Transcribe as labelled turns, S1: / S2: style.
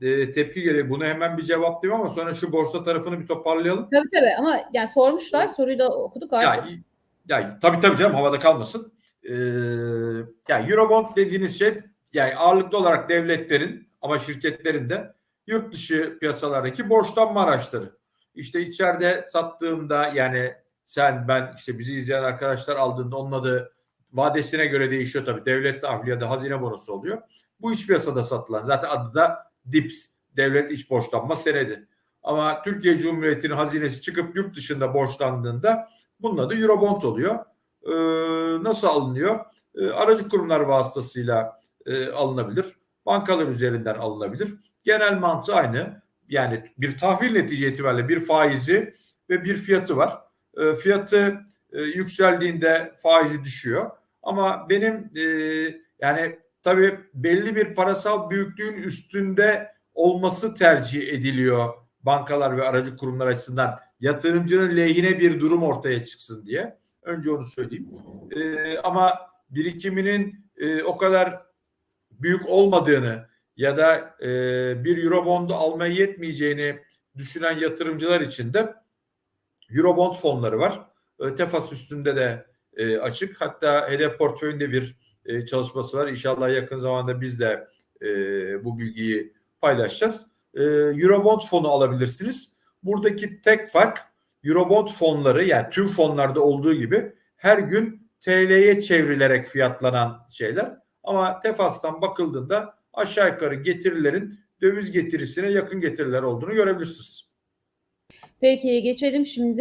S1: e, tepki geliyor. Bunu hemen bir cevaplayayım ama sonra şu borsa tarafını bir toparlayalım.
S2: Tabii tabii ama yani sormuşlar soruyu da okuduk artık.
S1: Ya, ya tabii tabii canım havada kalmasın. Ee, yani Eurobond dediğiniz şey yani ağırlıklı olarak devletlerin ama şirketlerin de yurt dışı piyasalardaki borçlanma araçları. İşte içeride sattığında yani sen ben işte bizi izleyen arkadaşlar aldığında onun adı vadesine göre değişiyor tabii. Devlet ya da hazine bonosu oluyor. Bu iç piyasada satılan zaten adı da DIPS. Devlet iç borçlanma senedi. Ama Türkiye Cumhuriyeti'nin hazinesi çıkıp yurt dışında borçlandığında bunun adı Eurobond oluyor. Ee, nasıl alınıyor? Ee, aracı kurumlar vasıtasıyla e, alınabilir. Bankalar üzerinden alınabilir. Genel mantığı aynı. Yani bir tahvil netice itibariyle bir faizi ve bir fiyatı var. Ee, fiyatı e, yükseldiğinde faizi düşüyor. Ama benim e, yani tabii belli bir parasal büyüklüğün üstünde olması tercih ediliyor bankalar ve aracı kurumlar açısından yatırımcının lehine bir durum ortaya çıksın diye. Önce onu söyleyeyim. Ee, ama birikiminin e, o kadar büyük olmadığını ya da e, bir Eurobond'u almaya yetmeyeceğini düşünen yatırımcılar için de Eurobond fonları var. Tefas üstünde de e, açık. Hatta hedef portföyünde bir e, çalışması var. İnşallah yakın zamanda biz de e, bu bilgiyi paylaşacağız. E, Eurobond fonu alabilirsiniz. Buradaki tek fark Eurobond fonları yani tüm fonlarda olduğu gibi her gün TL'ye çevrilerek fiyatlanan şeyler. Ama Tefas'tan bakıldığında aşağı yukarı getirilerin döviz getirisine yakın getiriler olduğunu görebilirsiniz.
S2: Peki geçelim şimdi